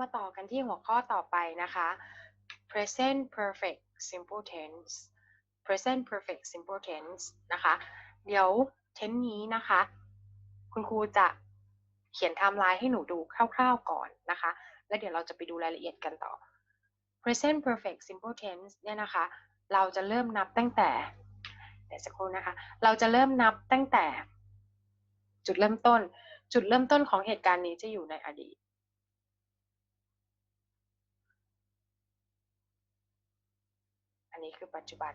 มาต่อกันที่หัวข้อต่อไปนะคะ present perfect simple tense present perfect simple tense นะคะ เดี๋ยวเทนนี้นะคะ คุณครูจะเขียนไทม์ไลน์ให้หนูดูคร่าวๆก่อนนะคะ แล้วเดี๋ยวเราจะไปดูรายละเอียดกันต่อ present perfect simple tense เนี่ยนะคะ เราจะเริ่มนับตั้งแต่เดี๋ยวสักครู่นะคะ เราจะเริ่มนับตั้งแต่ จุดเริ่มต้น จุดเริ่มต้นของเหตุการณ์นี้จะอยู่ในอดีต นนี้คือปัจจุบัน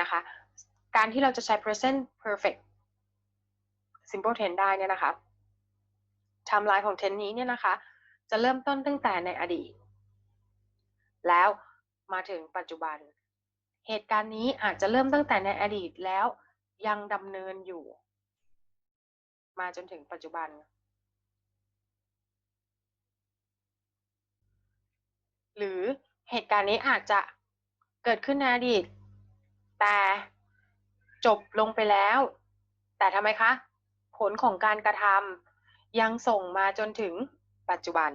นะคะ การที่เราจะใช้ present perfect simple tense ได้เนี่ยนะคะไทม์ไลน์ของ tense นี้เนี่ยนะคะ จะเริ่มต้นตั้งแต่ในอดีต แล้วมาถึงปัจจุบัน เหตุการณ์นี้อาจจะเริ่มตั้งแต่ในอดีตแล้วยังดำเนินอยู่ มาจนถึงปัจจุบัน หรือเหตุการณ์นี้อาจจะเกิดขึ้นในอดีต แต่จบลงไปแล้ว แต่ทำไมคะ ผลของการกระทำยังส่งมาจนถึงปัจจุบัน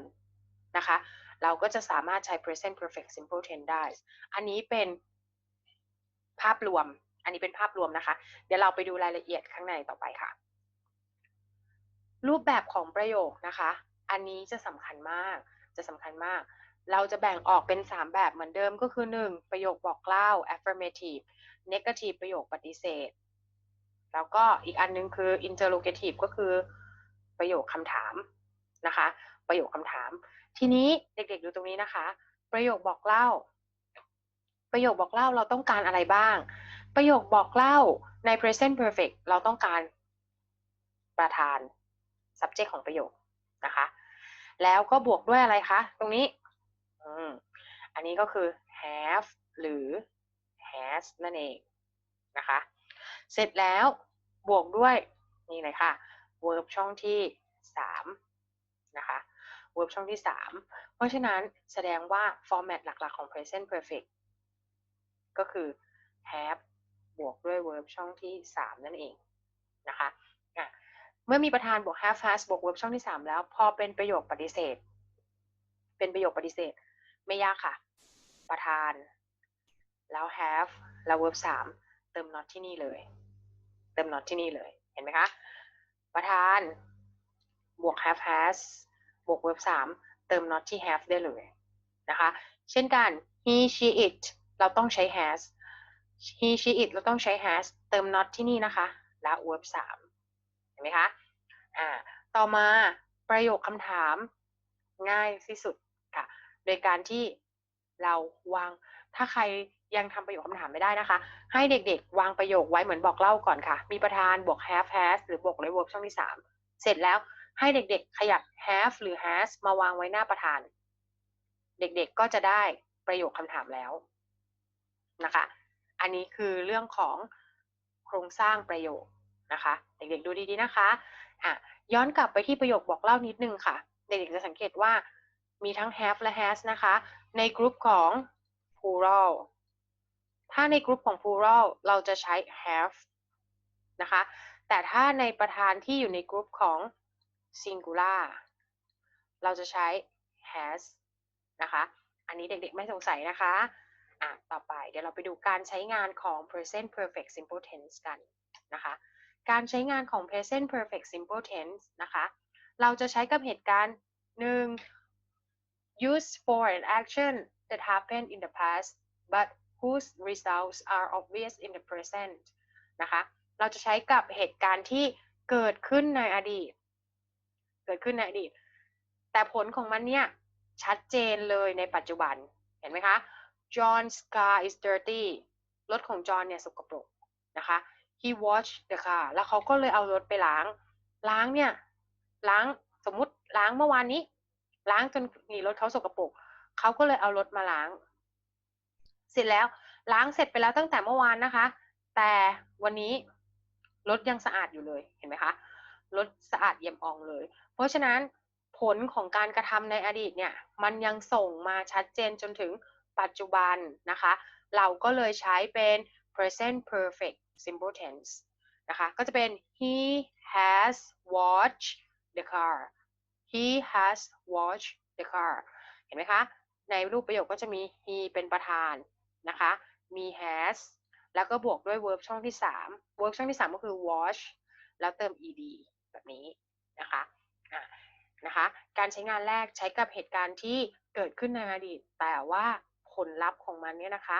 นะคะ เราก็จะสามารถใช้ present perfect simple tense ได้ อันนี้เป็นภาพรวม อันนี้เป็นภาพรวมนะคะ เดี๋ยวเราไปดูรายละเอียดข้างในต่อไปค่ะ รูปแบบของประโยคนะคะ อันนี้จะสำคัญมาก จะสำคัญมาก เราจะแบ่งออกเป็น 3 แบบเหมือนเดิมก็คือ 1. ประโยคบอกเล่า affirmative negative ประโยคปฏิเสธ แล้วก็อีกอันนึงคือ interrogative ก็คือประโยคคำถามนะคะ ประโยคคำถาม ทีนี้เด็กๆดูตรงนี้นะคะ ประโยคบอกเล่า ประโยคบอกเล่าเราต้องการอะไรบ้าง ประโยคบอกเล่าใน present perfect เราต้องการประธาน subject ของประโยคนะคะ แล้วก็บวกด้วยอะไรคะ ตรงนี้ อันนี้ก็คือ have หรือ has นั่นเองนะคะ เสร็จแล้วบวกด้วยนี่เลยค่ะ verb ช่องที่3นะคะ verb ช่องที่ 3 เพราะฉะนั้นแสดงว่า format หลักๆของ present perfect ก็คือ have บวกด้วย verb ช่องที่ 3 นั่นเองนะคะะเมื่อมีประธานบวก have has บวก verb ช่องที่ 3 แล้ว พอเป็นประโยคปฏิเสธ เป็นประโยคปฏิเสธ ไม่ยากค่ะ ประธาน แล้ว have แล้ว verb 3เติม not ที่นี่เลย เติม not ที่นี่เลย เห็นไหมคะ ประธาน บวก have has บวก verb 3เติม not ที่ have ได้เลยนะคะ เช่นกัน he she it เราต้องใช้ has he she it เราต้องใช้ has เติม not ที่นี่นะคะ แล้ว verb 3เห็นไหมคะ อ่า ต่อมาประโยคคำถามง่ายที่สุด โดยการที่เราวาง ถ้าใครยังทำประโยคคำถามไม่ได้นะคะ ให้เด็กๆ วางประโยคไว้เหมือนบอกเล่าก่อนค่ะ มีประธานบวก have has หรือบวกเลย verb ช่องที่ 3 เสร็จแล้วให้เด็กๆ ขยับ have หรือ has มาวางไว้หน้าประธาน เด็กๆ ก็จะได้ประโยคคำถามแล้วนะคะ อันนี้คือเรื่องของโครงสร้างประโยคนะคะ เด็กๆ ดูดีๆ นะคะ อะ ย้อนกลับไปที่ประโยคบอกเล่านิดนึงค่ะ เด็กๆ จะสังเกตว่า มีทั้ง have และ has นะคะ ในกลุ่มของ plural ถ้าในกลุ่มของ plural เราจะใช้ have นะคะ แต่ถ้าในประธานที่อยู่ในกลุ่มของ singular เราจะใช้ has นะคะ อันนี้เด็กๆไม่สงสัยนะคะ อะ ต่อไปเดี๋ยวเราไปดูการใช้งานของ present perfect simple tense กันนะคะ การใช้งานของ present perfect simple tense นะคะ เราจะใช้กับเหตุการณ์ 1 used for an action that happened in the past but whose results are obvious in the present นะคะ เราจะใช้กับเหตุการณ์ที่เกิดขึ้นในอดีต เกิดขึ้นในอดีต แต่ผลของมันเนี่ย ชัดเจนเลยในปัจจุบัน เห็นไหมคะ John's car is dirty รถของจอห์นเนี่ยสกปรกนะคะ he washed the car แล้วเขาก็เลยเอารถไปล้าง ล้างเนี่ย ล้างสมมติล้างเมื่อวานนี้ ล้างจนนี่รถเขาสกปรกเขาก็เลยเอารถมาล้าง เสร็จแล้วล้างเสร็จไปแล้วตั้งแต่เมื่อวานนะคะ แต่วันนี้รถยังสะอาดอยู่เลยเห็นไหมคะรถสะอาดเยี่ยมอ่องเลย เพราะฉะนั้นผลของการกระทำในอดีตเนี่ย มันยังส่งมาชัดเจนจนถึงปัจจุบันนะคะ เราก็เลยใช้เป็น present perfect simple tense นะคะ ก็จะเป็น he has watched the car he has watched the car เห็นไหมคะ ในรูปประโยคก็จะมี he เป็นประธานนะคะ มี has แล้วก็บวกด้วย verb ช่องที่ 3 verb ช่องที่ 3 ก็คือ watch แล้วเติม ed แบบนี้นะคะะนะคะ การใช้งานแรกใช้กับเหตุการณ์ที่เกิดขึ้นในอดีต แต่ว่าผลลัพธ์ของมันเนี่ยนะคะ